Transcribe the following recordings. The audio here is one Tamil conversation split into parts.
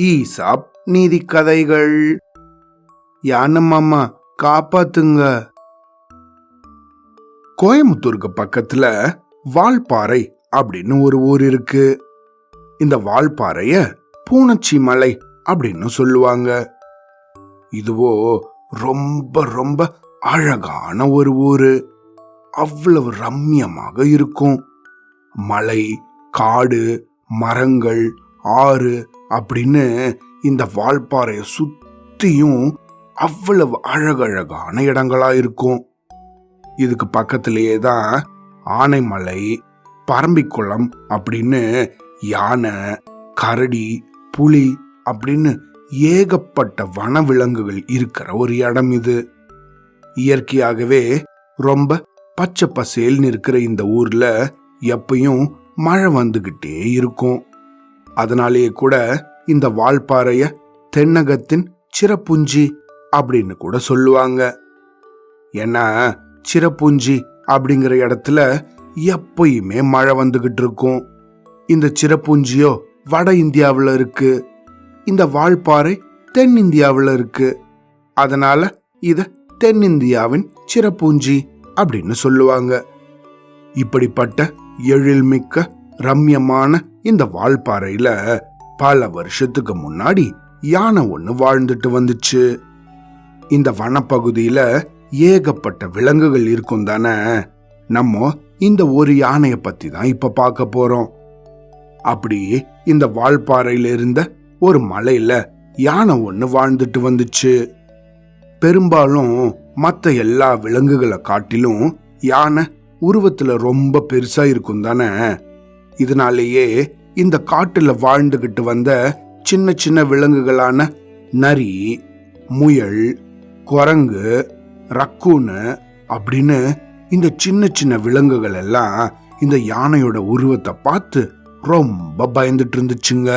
ஈசாப் நீதி கதைகள். யானம்மாமா காப்பாத்துங்க. கோயம்புத்தூருக்கு பக்கத்துல வால்பாறை அப்படின்னு ஒரு ஊர் இருக்கு. இந்த வால்பாறைய பூனச்சி மலை அப்படின்னு சொல்லுவாங்க. இதுவோ ரொம்ப ரொம்ப அழகான ஒரு ஊரு. அவ்வளவு ரம்யமாக இருக்கும். மலை காடு மரங்கள் ஆறு அப்படின்னு இந்த வால்பாறையை சுத்தியும் அவ்வளவு அழகழகான இடங்களா இருக்கும். இதுக்கு பக்கத்திலேயே தான் ஆனைமலை பரம்பிக்குளம் அப்படின்னு யானை கரடி புலி அப்படின்னு ஏகப்பட்ட வனவிலங்குகள் இருக்கிற ஒரு இடம் இது. இயற்கையாகவே ரொம்ப பச்சை பசேல்னு இருக்கிற இந்த ஊர்ல எப்பயும் மழை வந்துகிட்டே இருக்கும். அதனாலேயே கூட இந்த வால்பாறைய தென்னகத்தின் சிறப்புஞ்சி அப்படின்னு கூட சொல்லுவாங்க. ஏன்னா சிறப்புஞ்சி அப்படிங்கிற இடத்துல எப்பயுமே மழை வந்துகிட்டு இருக்கும். இந்த சிறப்புஞ்சியோ வட இந்தியாவில் இருக்கு. இந்த வால்பாறை தென்னிந்தியாவில் இருக்கு. அதனால இத தென்னிந்தியாவின் சிறப்புஞ்சி அப்படின்னு சொல்லுவாங்க. இப்படிப்பட்ட எழில்மிக்க ரம்யமான இந்த வால்பாறையில பல வருஷத்துக்கு முன்னாடி யானை ஒண்ணு வாழ்ந்துட்டு வந்துச்சு. இந்த வனப்பகுதியில ஏகப்பட்ட விலங்குகள் இருக்கும் தானே. நம்ம இந்த ஒரு யானைய பத்தி தான் இப்ப பார்க்க போறோம். அப்படி இந்த வால்பாறையில இருந்த ஒரு மலையில யானை ஒண்ணு வாழ்ந்துட்டு வந்துச்சு. பெரும்பாலும் மற்ற எல்லா விலங்குகளை காட்டிலும் யானை உருவத்துல ரொம்ப பெருசா இருக்கும் தானே? இதனாலேயே இந்த காட்டுல வாழ்ந்துகிட்டு வந்த சின்ன சின்ன விலங்குகளான நரி முயல் குரங்கு ரக்கூனு அப்படின்னு இந்த சின்ன சின்ன விலங்குகள் எல்லாம் இந்த யானையோட உருவத்தை பார்த்து ரொம்ப பயந்துட்டு இருந்துச்சுங்க.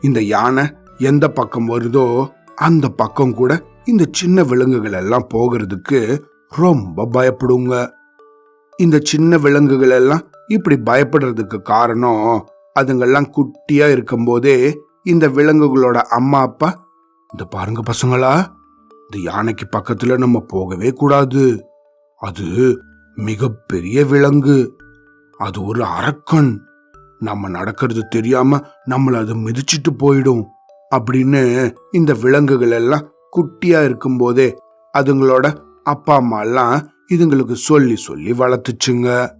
இந்த யானை எந்த பக்கம் வருதோ அந்த பக்கம் கூட இந்த சின்ன விலங்குகள் எல்லாம் போகிறதுக்கு ரொம்ப பயப்படுங்க. இந்த சின்ன விலங்குகள் எல்லாம் இப்படி பயப்படுறதுக்கு காரணம் அதுங்கெல்லாம் குட்டியா இருக்கும்போதே இந்த விலங்குகளோட அம்மா அப்பா இந்த பாருங்க பசங்களா இந்த யானைக்கு பக்கத்துல நம்ம போகவே கூடாது. அது மிகப்பெரிய விலங்கு. அது ஒரு அரக்கன். நம்ம நடக்கிறது தெரியாம நம்மள அது மிதிச்சிட்டு போயிடும் அப்படின்னு இந்த விலங்குகள் எல்லாம் குட்டியா இருக்கும்போதே அதுங்களோட அப்பா அம்மா எல்லாம் இதுங்களுக்கு சொல்லி சொல்லி வளர்த்துச்சுங்க.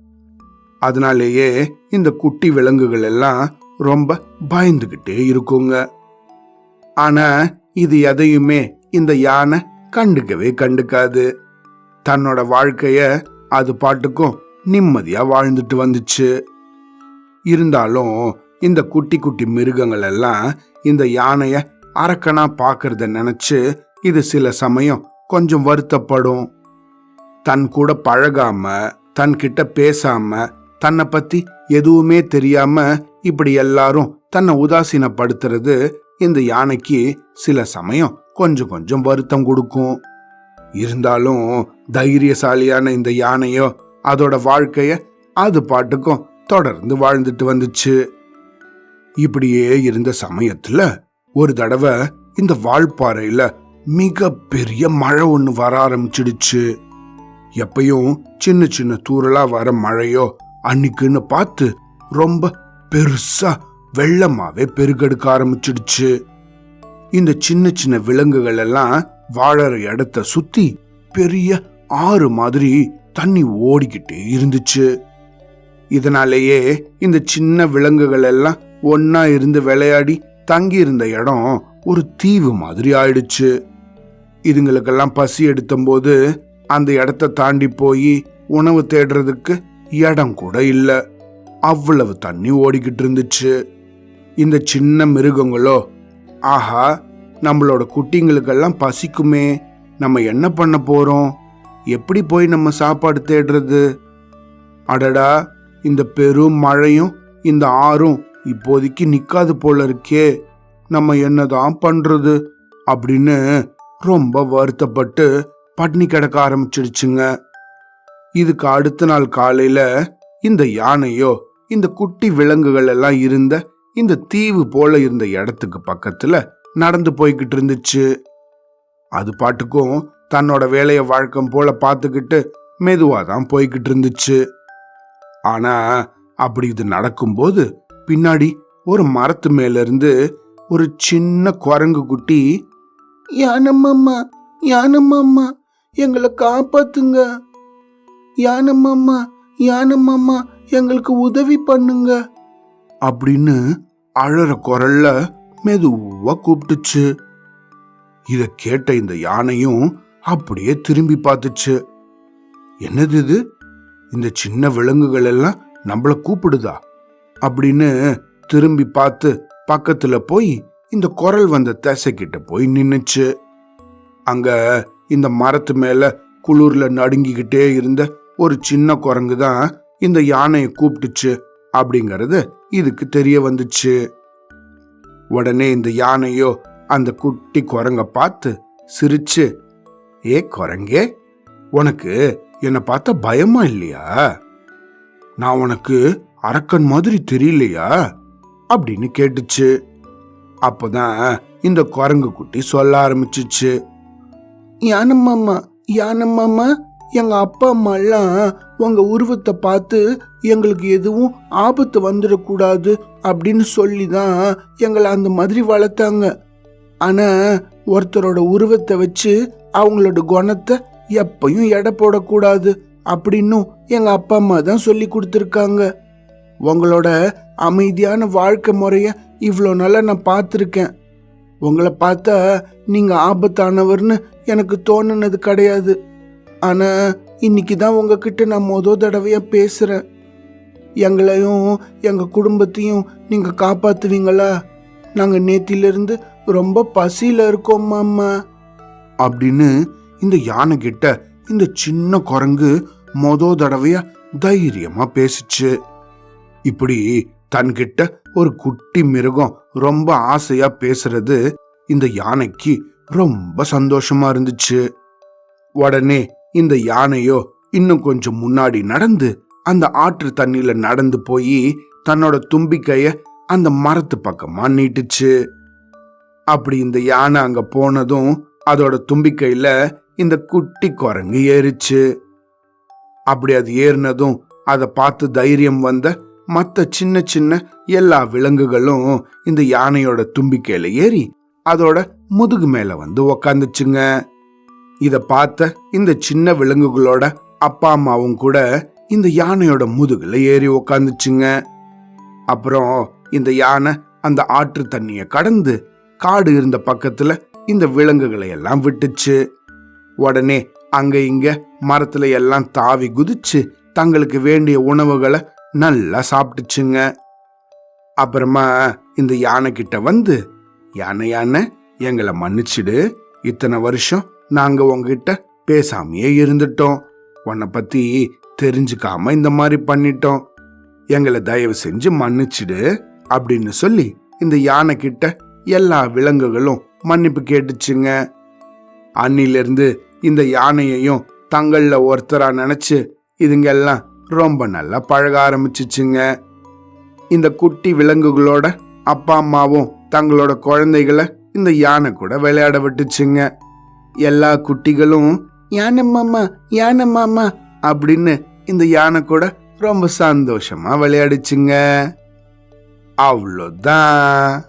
அதனாலேயே இந்த குட்டி விலங்குகள் எல்லாம் ரொம்ப பயந்துகிட்டே இருக்குங்க. ஆனா இது எதையுமே இந்த யானை கண்டுக்கவே கண்டுக்காது. தன்னோட வாழ்க்கைய அது பாட்டுக்கும் நிம்மதியா வாழ்ந்துட்டு வந்துச்சு. இருந்தாலும் இந்த குட்டி குட்டி மிருகங்கள் எல்லாம் இந்த யானைய அரக்கனா பாக்குறத நினைச்சு இது சில சமயம் கொஞ்சம் வருத்தப்படும். தன் கூட பழகாம தன் கிட்ட பேசாம தன்னை பத்தி எதுவுமே தெரியாம இப்படி எல்லாரும் தன்னை உதாசீனப்படுத்துறது இந்த யானைக்கு சில சமயம் கொஞ்சம் கொஞ்சம் வருத்தம் கொடுக்கும். இருந்தாலும் தைரியசாலியான இந்த யானையோ அதோட வாழ்க்கைய அது பாட்டுக்கும் தொடர்ந்து வாழ்ந்துட்டு வந்துச்சு. இப்படியே இருந்த சமயத்துல ஒரு தடவை இந்த வாழ்பாறையில மிக பெரிய மழை ஒன்று வர ஆரம்பிச்சிடுச்சு. எப்பையும் சின்ன சின்ன தூரலா வர மழையோ அன்னைக்குன்னு பார்த்து ரொம்ப பெருசா வெள்ளமாவே பெருகெடுக்க ஆரம்பிச்சிடுச்சு. இந்த சின்ன சின்ன விலங்குகள் எல்லாம் வாழற இடத்த சுத்தி பெரிய ஆறு மாதிரி தண்ணி ஓடிக்கிட்டே இருந்துச்சு. இதனாலேயே இந்த சின்ன விலங்குகள் எல்லாம் ஒன்னா இருந்து விளையாடி தங்கி இருந்த இடம் ஒரு தீவு மாதிரி ஆயிடுச்சு. இதுங்களுக்கெல்லாம் பசி எடுத்தம்போது அந்த இடத்த தாண்டி போய் உணவு தேடுறதுக்கு இடம் கூட இல்லை. அவ்வளவு தண்ணி ஓடிக்கிட்டு இருந்துச்சு. இந்த சின்ன மிருகங்களோ ஆஹா நம்மளோட குட்டிங்களுக்கெல்லாம் பசிக்குமே. நம்ம என்ன பண்ண போறோம்? எப்படி போய் நம்ம சாப்பாடு தேடுறது? அடடா இந்த பெரும் மழையும் இந்த ஆறும் இப்போதைக்கு நிக்காது போல இருக்கே. நம்ம என்னதான் பண்றது? அப்படின்னு ரொம்ப வருத்தப்பட்டு பட்னி கிடக்க ஆரம்பிச்சிடுச்சுங்க. இதுக்கு அடுத்த நாள் காலையில இந்த யானையோ இந்த குட்டி விலங்குகள் எல்லாம் இருந்த இந்த தீவு போல இருந்த இடத்துக்கு பக்கத்துல நடந்து போய்கிட்டு இருந்துச்சு. அது பாட்டுக்கும் தன்னோட வேலையை வழக்கம் போல பார்த்துக்கிட்டு மெதுவா தான் போய்கிட்டு இருந்துச்சு. ஆனா அப்படி இது நடக்கும்போது பின்னாடி ஒரு மரத்து மேல இருந்து ஒரு சின்ன குரங்கு குட்டி யானம்மா யானம்மா எங்களை காப்பாத்துங்க. யானம்மாம்மா யானம்மாம்மா எங்களுக்கு உதவி பண்ணுங்க. அப்படின்னு அழற குரல்ல மெதுவா கூப்பிட்டுச்சு. இத கேட்ட இந்த யானையும் அப்படியே திரும்பி பார்த்துச்சு. என்னது இது? இந்த சின்ன விலங்குகள் எல்லாம் நம்மள கூப்பிடுதா? அப்படின்னு திரும்பி பார்த்து பக்கத்துல போய் இந்த குரல் வந்த திசைக்கிட்ட போய் நின்னுச்சு. அங்க இந்த மரத்து மேல குளிர்ல நடுங்கிக்கிட்டே இருந்த ஒரு சின்ன குரங்கு தான் இந்த யானையை கூப்பிட்டுச்சு அப்படிங்கறது இதுக்கு தெரிய வந்துச்சு. உடனே இந்த யானையோ அந்த குட்டி குரங்க பார்த்து சிரிச்சு ஏ குரங்கே உனக்கு என்னை பார்த்தா பயமா இல்லையா? நான் உனக்கு அரக்கன் மாதிரி தெரியலையா? அப்படின்னு கேட்டுச்சு. அப்போதான் இந்த குரங்கு குட்டி சொல்ல ஆரம்பிச்சிச்சு. யானம்மாம்மா யானம்மாம்மா எங்க அப்பா அம்மாலாம் உங்கள் உங்க உருவத்தை பார்த்து எங்களுக்கு எதுவும் ஆபத்து வந்துடக்கூடாது அப்படின்னு சொல்லி தான் எங்களை அந்த மாதிரி வளர்த்தாங்க. ஆனா ஒருத்தரோட உருவத்தை வச்சு அவங்களோட குணத்தை எப்பையும் எடை போடக்கூடாது அப்படின்னும் எங்க அப்பா அம்மா தான் சொல்லி கொடுத்துருக்காங்க. உங்களோட அமைதியான வாழ்க்கை முறைய இவ்வளோ நல்லா நான் பார்த்துருக்கேன். உங்களை பார்த்தா நீங்க ஆபத்தானவர்னு எனக்கு தோணுனது கிடையாது. ஆனா இன்னைக்கு தான் உங்ககிட்ட நான் மொத தடவையா பேசுறேன். எங்களையும் எங்க குடும்பத்தையும் நீங்க காப்பாத்துவீங்களா? நாங்க நேத்திலிருந்து ரொம்ப பசியில இருக்கோம் மாமா அப்படின்னு இந்த யானை கிட்ட இந்த சின்ன குரங்கு மொத தடவையா தைரியமா பேசிச்சு. இப்படி தன்கிட்ட ஒரு குட்டி மிருகம் ரொம்ப ஆசையா பேசுறது இந்த யானைக்கு ரொம்ப சந்தோஷமா இருந்துச்சு. உடனே இந்த யானையோ இன்னும் கொஞ்சம் முன்னாடி நடந்து அந்த ஆற்று தண்ணியில நடந்து போய் தன்னோட தும்பிக்கைய அந்த மரத்து பக்கமா நீட்டுச்சு. அப்படி இந்த யானை அங்க போனதும் அதோட தும்பிக்கையில இந்த குட்டி குரங்கு ஏறிச்சு. அப்படி அது ஏறினதும் அதை பார்த்து தைரியம் வந்த மற்ற சின்ன சின்ன எல்லா விலங்குகளும் இந்த யானையோட தும்பிக்கையில ஏறி அதோட முதுகு மேல வந்து உக்காந்துச்சுங்க. இத பார்த்த இந்த சின்ன விலங்குகளோட அப்பா அம்மாவும் கூட இந்த யானையோட முதுகுல ஏறி உக்காந்துச்சுங்க. அப்புறம் இந்த யானை அந்த ஆற்று தண்ணிய கடந்து காடு இருந்த பக்கத்துல இந்த விலங்குகளை எல்லாம் விட்டுச்சு. உடனே அங்க இங்க மரத்துல எல்லாம் தாவி குதிச்சு தங்களுக்கு வேண்டிய உணவுகளை நல்லா சாப்பிட்டுச்சுங்க. அப்புறமா இந்த யானை கிட்ட வந்து யானை யானை எங்களை மன்னிச்சிடு. இத்தனை வருஷம் நாங்க உங்ககிட்ட பேசாமையே இருந்துட்டோம். உன்னை பத்தி தெரிஞ்சுக்காம இந்த மாதிரி பண்ணிட்டோம். எங்களை தயவு செஞ்சு மன்னிச்சிடு அப்படின்னு சொல்லி இந்த யானை கிட்ட எல்லா விலங்குகளும் மன்னிப்பு கேட்டுச்சுங்க. அன்னிலிருந்து இந்த யானையையும் தங்களில் ஒருத்தரா நினைச்சு இதுங்கெல்லாம் ரொம்ப நல்லா பழக ஆரம்பிச்சிச்சுங்க. இந்த குட்டி விலங்குகளோட அப்பா அம்மாவும் தங்களோட குழந்தைகளை இந்த யானை கூட விளையாட விட்டுச்சுங்க. எல்லா குட்டிகளும் யானை மாமா யானை மாமா அப்படின்னு இந்த யானை கூட ரொம்ப சந்தோஷமா விளையாடுச்சுங்க. அவ்வளோதான்.